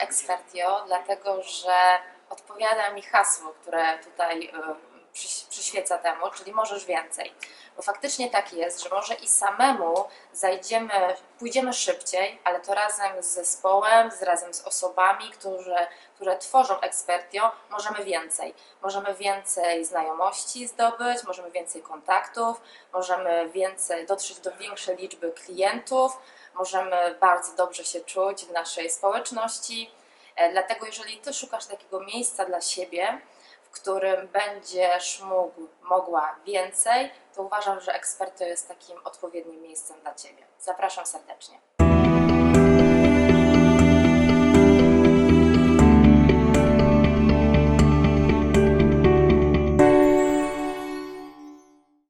Expertio, dlatego że odpowiada mi hasło, które tutaj przyświeca temu, czyli możesz więcej. Bo faktycznie tak jest, że może i samemu zajdziemy, pójdziemy szybciej, ale to razem z zespołem, z, razem z osobami, którzy, które tworzą Expertio, możemy więcej. Możemy więcej znajomości zdobyć, możemy więcej kontaktów, możemy więcej dotrzeć do większej liczby klientów, możemy bardzo dobrze się czuć w naszej społeczności. E, Dlatego, jeżeli ty szukasz takiego miejsca dla siebie, w którym będziesz mógł, mogła więcej, to uważam, że Experto jest takim odpowiednim miejscem dla ciebie. Zapraszam serdecznie.